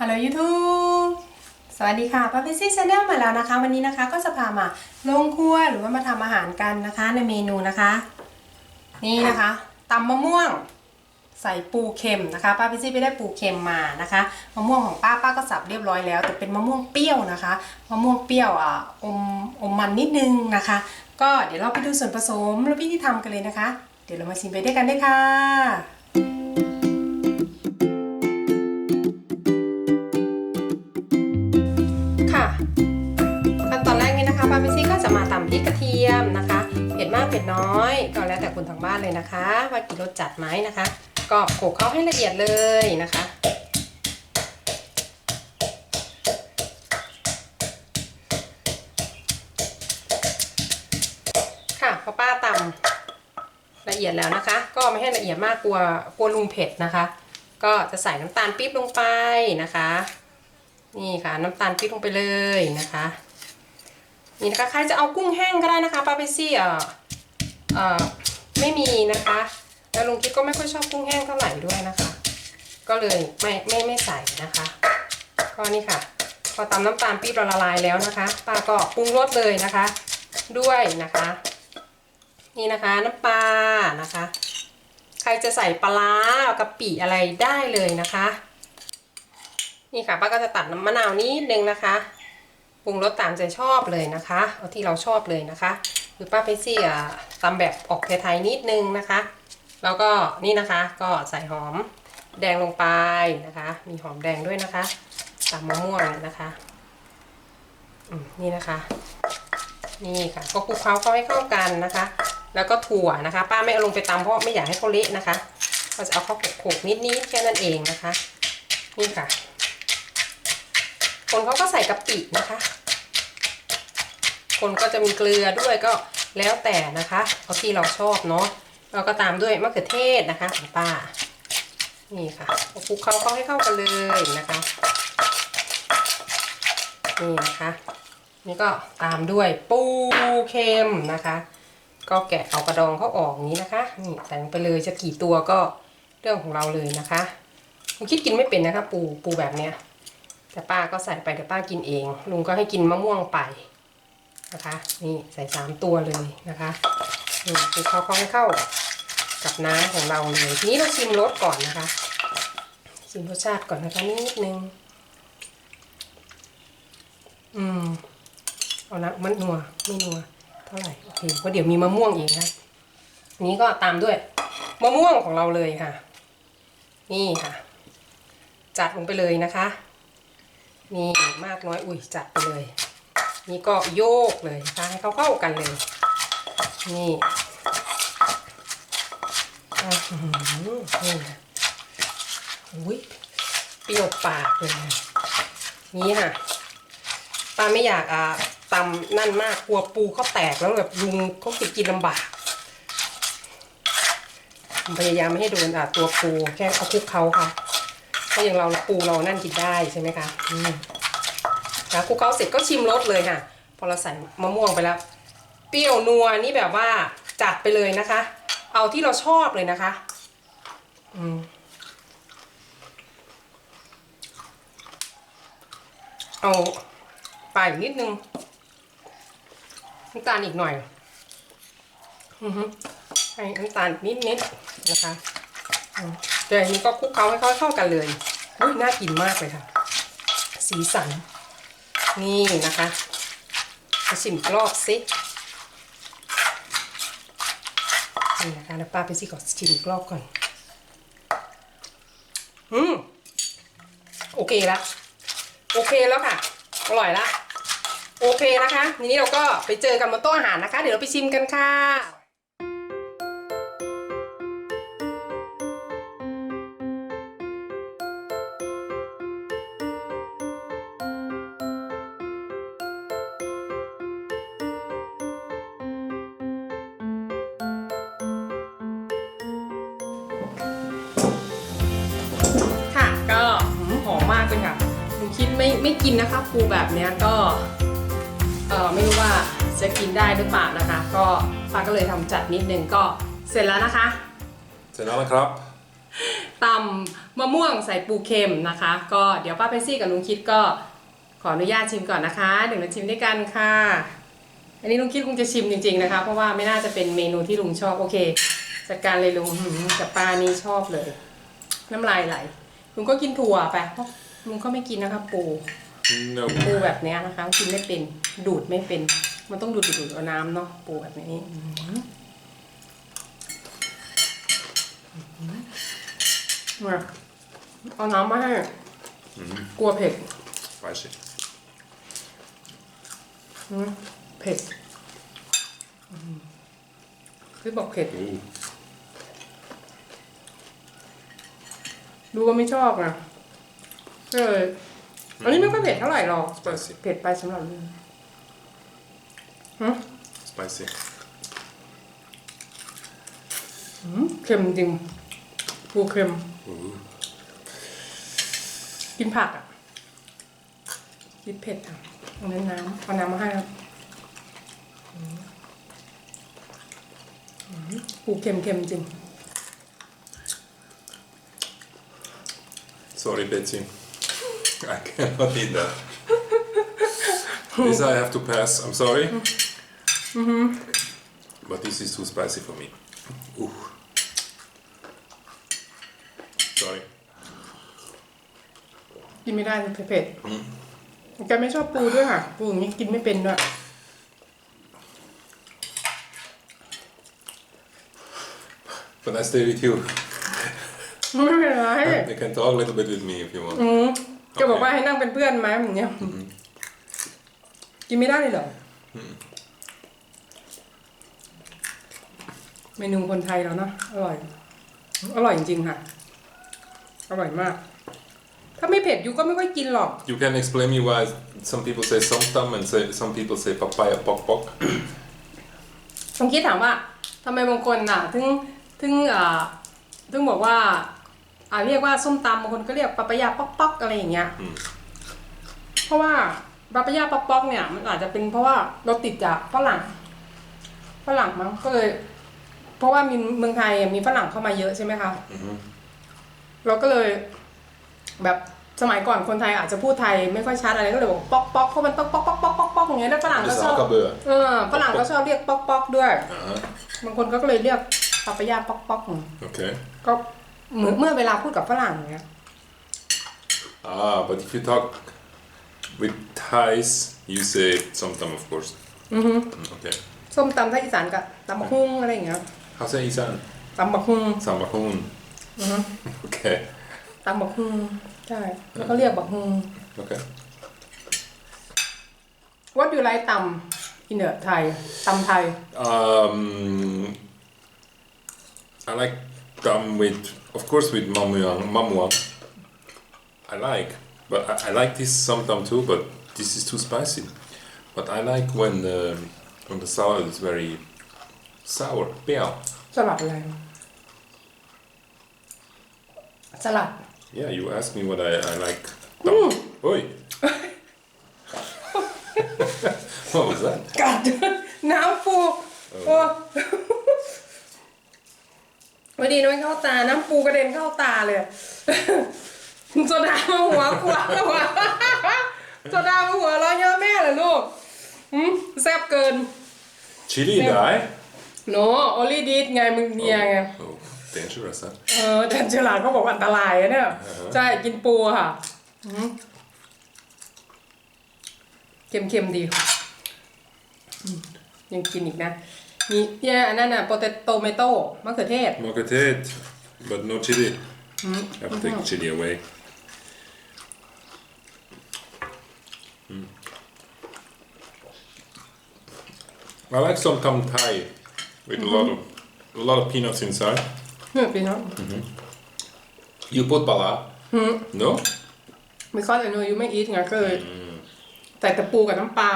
ฮัลโหลยูทูบสวัสดีค่ะป้าพิซี่ชาแนลมาแล้วนะคะ วันนี้นะคะก็จะพามาลงครัวหรือว่ามาทำอาหารกันนะคะ ในเมนูนะคะ นี่นะคะตำมะม่วง ใส่ปูเค็มนะคะป้าพิซี่ไปได้ปูเค็มมานะคะมะม่วงของป้าป้าก็สับเรียบร้อยแล้ว แต่เป็นมะม่วงเปรี้ยวนะคะมะม่วงเปรี้ยวอะอมอมมันนิดนึงนะคะ ก็เดี๋ยวเราไปดูส่วนผสมและวิธีทำกันเลยนะคะ เดี๋ยวเรามาชิมไปด้วยกันได้ค่ะค่ะ ผ็ดน้อย ก็แล้วแต่คุณทางบ้านเลยนะคะ ว่ากี่รสจัดไหมนะคะ ก็โขกเข้าให้ละเอียดเลยนะคะค่ะพอป้าตำละเอียดแล้วนะคะ ก็ไม่ให้ละเอียดมากกลัวกลัวลุงเผ็ดนะคะ ก็จะใส่น้ำตาลปี๊บลงไปนะคะ นี่ค่ะน้ำตาลปี๊บลงไปเลยนะคะ นี่นะคะใครจะเอากุ้งแห้งก็ได้นะคะป้าเปซี่อ่อเอ่อ ไม่มีนะคะ แล้วลุงกิ๊กก็ไม่ค่อยชอบกุ้งแห้งเท่าไหร่ด้วยนะคะ ก็เลยไม่ไม่ไม่ใส่นะคะ ก็นี่ค่ะ พอตำน้ำตาลปี๊บเราละลายแล้วนะคะป้าก็ปรุงรสเลยนะคะ ด้วยนะคะ นี่นะคะน้ำปลานะคะ ใครจะใส่ปลาร้ากะปิอะไรได้เลยนะคะ นี่ค่ะป้าก็จะตัดน้ำมะนาวนิดนึงนะคะปรุงรสตามใจชอบเลยนะคะ เอาที่เราชอบเลยนะคะ คือป้าเพชซี่อะตำแบบออกไทยๆนิดนึงนะคะ แล้วก็นี่นะคะก็ใส่หอมแดงลงไปนะคะ มีหอมแดงด้วยนะคะตำมะม่วงนะคะนี่นะคะ นี่ค่ะก็คลุกเคล้าเข้าให้เข้ากันนะคะ แล้วก็ถั่วนะคะ ป้าไม่เอาลงไปตำเพราะไม่อยากให้เขาเละนะคะก็จะเอาเข้าโขกนิดๆแค่นั้นเองนะคะ นี่ค่ะ คนเขาก็ใส่กะปินะคะ คนก็จะมีเกลือด้วยก็แล้วแต่นะคะเอาที่เราชอบเนาะเราก็ตามด้วยมะเขือเทศนะคะของป้านี่ค่ะคลุกเคล้าเข้าให้เข้ากันเลยนะคะนี่นะคะนี่ก็ตามด้วยปูเค็มนะคะ ก็แกะเอากระดองเขาออกอย่างนี้นะคะนี่ใส่ลงไปเลยจะกี่ตัวก็เรื่องของเราเลยนะคะผมคิดกินไม่เป็นนะคะ ปูปูแบบเนี้ยแต่ป้าก็ใส่ไปเดี๋ยวป้ากินเอง ลุงก็ให้กินมะม่วงไป นะคะ นี่ใส่สามตัวเลยนะคะนี่คือเขาเข้าให้เข้ากับน้ำของเราเลยทีนี้เราชิมรสก่อนนะคะ ชิมรสชาติก่อนนะคะนิดนึงอืมเอาละมันนัวไม่นัวเท่าไหร่โอเคเพราะเดี๋ยวมีมะม่วงอีกนะนี้ก็ตามด้วยมะม่วงของเราเลยค่ะ นี่ค่ะ จัดลงไปเลยนะคะ นี่มากน้อย อุ้ยจัดไปเลย นี่ก็โยกเลยนะคะให้เขาเข้ากันเลย นี่อื้อหือนี่อุ้ยเปรี้ยวปากเลยนี่ค่ะป้าไม่อยากอะตำนั่นมากกลัวปูเขาแตกแล้วแบบลุงเขาจะกินลำบากพยายามไม่ให้โดนอะตัวปูแค่เอาคลุกเขาค่ะถ้าอย่างเราปูเรานั่นกินได้ใช่ไหมคะอืม นะคลุกเขาเสร็จก็ชิมรสเลยค่ะ พอเราใส่มะม่วงไปแล้ว เปรี้ยวนัวนี่แบบว่าจัดไปเลยนะคะ เอาที่เราชอบเลยนะคะอืมเอาไปอีกนิดนึงน้ำตาลอีกหน่อยอือฮึให้น้ำตาลนิดนิดนะคะเดี๋ยวนี้ก็คลุกเคล้าให้เขาเข้ากันเลยอุ้ยน่ากินมากเลยค่ะ สีสัน นี่นะคะมาชิมกรอบสินี่นะคะแล้วป้าไปสิก่อนชิมกรอบก่อน อืม โอเคแล้วโอเคแล้วค่ะ อร่อยละโอเคนะคะทีนี้เราก็ไปเจอกันบนโต๊ะอาหารนะคะ เดี๋ยวเราไปชิมกันค่ะ คะปูแบบเนี้ยก็เออไม่รู้ว่าจะกินได้หรือเปล่านะคะ ก็ฟ้าก็เลยทำจัดนิดนึงก็เสร็จแล้วนะคะ เสร็จแล้วนะครับตำมะม่วงใส่ปูเค็มนะคะ ก็เดี๋ยวป้าเพชซี่กับลุงคิดก็ขออนุญาตชิมก่อนนะคะเดี๋ยวมาชิมด้วยกันค่ะ อันนี้ลุงคิดคงจะชิมจริง ๆนะคะ เพราะว่าไม่น่าจะเป็นเมนูที่ลุงชอบโอเคจัดการเลยลุงหืมกับปลานี้ชอบเลย น้ำลายไหลลุงก็กินถั่วไปเพราะลุงก็ไม่กินนะคะปู No. ปูแบบเนี้ยนะคะกินไม่เป็นดูดไม่เป็น มันต้องดูดดูดๆเอาน้ำเนาะปูแบบนี้อื้อหือมาเอาน้ำมาให้กลัวเผ็ด Spicy. อืมเผ็ดอืมคือบอกเผ็ด Ooh. ดูว่าไม่ชอบนะก็เลย อันนี้ไม่ค่อยเผ็ดเท่าไหร่หรอก Spicy. เผ็ดไปสำหรับลุงฮะ Spicy. อืมเค็มจริงปูเค็ม Ooh. กินผักอะกินเผ็ดอะเอาน้ำน้ำเอาน้ำมาให้ครับอืมอืมปูเค็มเค็มจริง Sorry, Betsy. I cannot eat that. this I have to pass. I'm sorry. But this is too spicy for me. Ooh. Sorry. กินไม่ได้เลยเผ็ดๆแกไม่ชอบปูด้วยค่ะ ปูอย่างนี้กินไม่เป็นด้วย But I stay with you. ไม่เป็นไร You can talk a little bit with me if you want. อืมแ กบอกว่าให้นั่งเป็นเพื่อนไหมอย่างเงี้ย กินไม่ได้เลยเหรออเมนูคนไทยแล้วเนอะอร่อย อร่อยจริงๆค่ะ อร่อยมาก ถ้าไม่เผ็ดยูก็ไม่ค่อยกินหรอก You can explain me why some people say somtam and say some people say papaya pok pok. ผมคิดถามว่าทำไมบางคนอะ ถึงถึงอ่าถึงบอกว่า อ่าเรียกว่าส้มตำบางคนก็เรียกปะปะยาป๊อกป๊อกอะไรอย่างเงี้ย อืม เพราะว่าปะปะยาป๊อกป๊อกเนี่ย มันอาจจะเป็นเพราะว่าเราติดจากฝรั่งฝรั่งมั้งก็เลย เพราะว่ามีเมืองไทยมีฝรั่งเข้ามาเยอะใช่ไหมคะ Mhm. เราก็เลย แบบสมัยก่อนคนไทยอาจจะพูดไทยไม่ค่อยชัดอะไรก็เลยบอกป๊อกป๊อกเพราะมันต้องป๊อกป๊อกป๊อกป๊อกป๊อกอย่างเงี้ยแล้วฝรั่ง Det ก็ är ชอบ sakabö. เออฝรั่งก็ชอบเรียกป๊อกป๊อกด้วย Uh-huh. บางคนก็เลยเรียกปาปายาป๊อกป๊อก Okay. ก็ เหมือนเมื่อเวลาพูดกับฝรั่งอย่างเงี้ย Ah, but if you talk with Thais, you say somtam, of course. Mm, Okay. ส้มตำภาคอีสานกับตำบักฮุ่งอะไรอย่างเงี้ย How say Isan? ตำบักฮุ่ง Sambakun. Okay. ตำบักฮุ่งใช่แล้วก็เรียกบักฮุ่ง Okay. What do you like ตำอินเดอไทยตำไทย Um, I like them with, of course, with mamuang, mamuang. I like, but I, I like this somtam too. But this is too spicy. But I like when the when the salad is very sour, pale. สลัดอะไร สลัด Yeah, you asked me what I, I like. Tam. Oi. what was that? กัด น้ำ ฟูโอ้วันดีน้อยเข้าตาน้ำปูกระเด็นเข้าตาเลยโซดามาหัวกลัวหัวโซดามาหัวเร้อยเยอะแม่เหรอลูกหืมแซ่บเกิน Chili dye? โนโอลี่ดีดไงมึงเนียไง Oh, dangerous, huh? เออแต่ฉลาดเขาบอกว่าอันตรายอะเนี่ย ใช่กินปูค่ะหืมเค็มๆดีอืมยังกินอีกนะ มีเนี่ยอันนั้นน่ะโปเตโตเมโต้มะเขือเทศ Mokatet, but no chili. Have to take the chili away. Mm. I like some tam Thai with a lot of a lot of peanuts inside. เนี่ยพี่น้อง You put pala? No? ไม่ค่อยแต่เนยยูไม่อีทไงก็เลยใส่แต่ปูกับน้ำปลา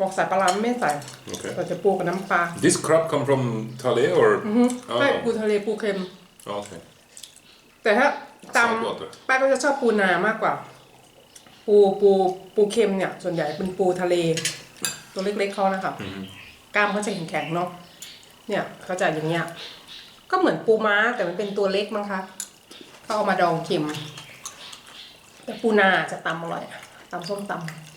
บอกใส่ปลาร้าไม่ใส่ Okay. ใส่แต่ปูกับน้ำปลา This crab come from Thale or? ใช่ปู Oh, ทะเลปูเค็ม okay. แต่ถ้าต Saltwater. ำป้าก็จะชอบปูนามากกว่า ปูปูปูเค็มเนี่ย ส่วนใหญ่เป็นปูทะเล ตัวเล็กๆเขานะคะกล้ามเขาจะแข็งๆเนาะเนี่ยเขาจะอย่างเงี้ย ก็เหมือนปูม้าแต่มันเป็นตัวเล็กมั้งคะก็เอามาดองเค็มแต่ปูนาจะตำอร่อยตำส้มตำ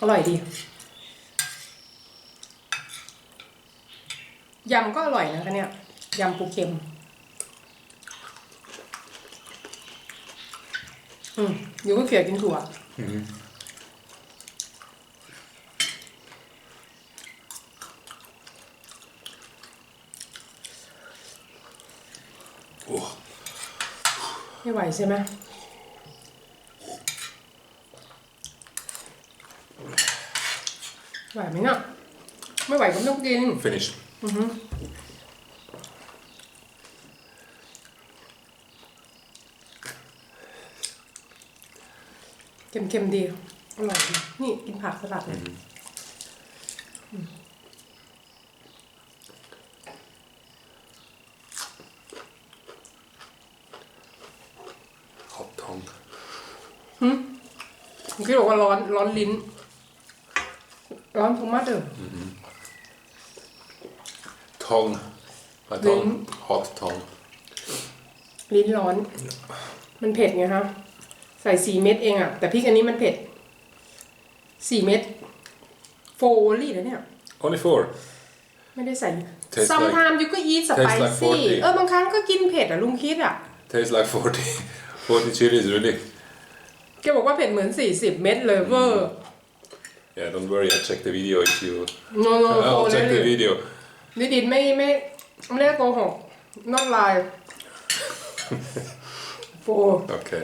อร่อยดี ยำก็อร่อยนะคะเนี่ย ยำปูเค็ม อืมอยู่ก็เขียกินถั่ว Oh, ไม่ไหวใช่ไหมไหวไหมเนี่ย ไม่ไหวก็ไม่ต้องกิน finish. เค็มๆดีอร่อยดีนี่กินผักสลัดเลย Hot tongue. เมื่อกี้บอกว่าร้อนร้อนลิ้น ร้อนทุกมัดเลย Tongue. My tongue. Hot tongue. ลิ้นร้อน มันเผ็ดไงคะใส่สี่เม็ดเองอะแต่พริกอันนี้มันเผ็ดสี่เม็ดโฟลี่นะเนี่ย Only four. ไม่ได้ใส่ Tastes ซัม like- ไทม์ยูก็อีทสไป tastes like ซี่40เออบางครั้งก็กินเผ็ดอะลุงคิดอะ Tastes like 40, 40 chilies, really. แกบอกว่าเผ็ดเหมือน 40 เม็ดเลยเวอร์ Yeah, don't worry, I checked the video if you. โนโนโฟ I'll เล check the ย video. นิดินไม่ไม่ไม่ได้โกหกนอตไลน์โฟ Okay.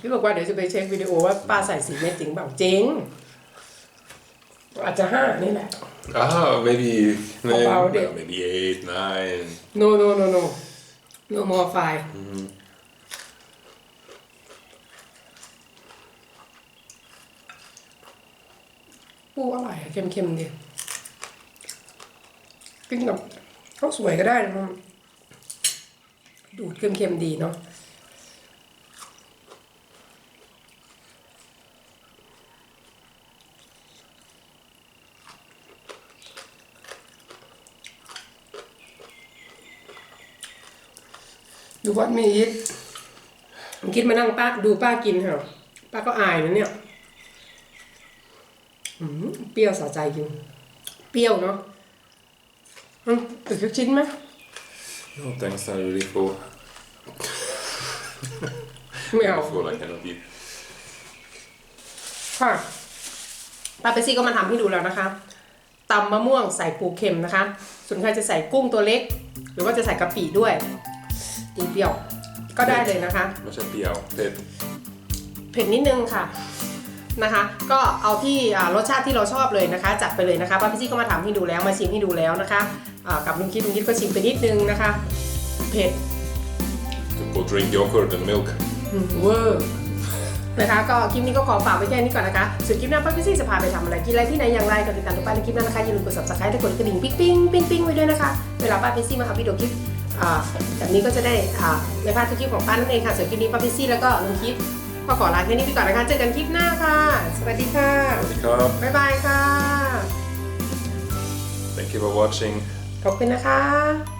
พี่บอกว่าเดี๋ยวจะไปเช็ควิดีโอว่าป้าใส่สีเม็ดจริงเปล่าจริง อาจจะห้านี่แหละ Ah, maybe. maybe About well, it. maybe eight, nine. no no no no no more file ปูอร่อยอะเค็มๆดี กินกับข้าวสวยก็ได้นะมันดูดเค็มๆดีเนาะดูวัดมีอีทผมคิดมานั่งป้าดูป้ากินเหรอป้าก็อายนะเนี่ยเปรี้ยวสะใจจริง เปรี้ยวเนาะ อืมตึกสักชิ้นไหม No, thanks, I'm really full. ไม่เอา I'm full, I cannot eat. ค่ะป้าเปซี่ก็มาทำให้ดูแล้วนะคะตำมะม่วงใส่ปูเค็มนะคะ ส่วนใครจะใส่กุ้งตัวเล็ก หรือว่าจะใส่กะปิด้วยตีเปรี้ยวก็ได้เลยนะคะ Much a piao. Pep. เผ็ดนิดนึงค่ะนะคะ ก็เอาที่อ่ารสชาติที่เราชอบเลยนะคะ จัดไปเลยนะคะป้าพี่ซี่ก็มาทำให้ดูแล้วมาชิมให้ดูแล้วนะคะอ่า กับลุงคิดลุงคิดก็ชิมไปนิดนึงนะคะเผ็ด To go drink yogurt and milk. อืมเวอร์นะคะก็คลิปนี้ก็ขอฝากไว้แค่นี้ก่อนนะคะส่วนคลิปหน้าป้าพี่ซี่จะพาไปทำอะไรกินอะไรที่ไหนอย่างไรก็ติดตามทุกป้าในคลิปหน้านะคะอย่าลืมกด subscribe และกดกระดิ่งปิ๊งปิ๊งปิ๊งปิ๊งไว้ด้วยนะคะเวลาป้าพี่ซี่มาทำวิดีโอคลิปอ่าแบบนี้ก็จะได้อ่าไม่พลาดทุกคลิปของป้านั่นเองค่ะส่วนคลิปนี้ป้าพี่ซี่แล้วก็ลุงคิดก็ขอลาแค่นี้ไปก่อนนะคะเจอกันคลิปหน้าค่ะ สวัสดีค่ะ Cup. บ๊ายบายค่ะ Thank you for watching. ขอบคุณนะคะ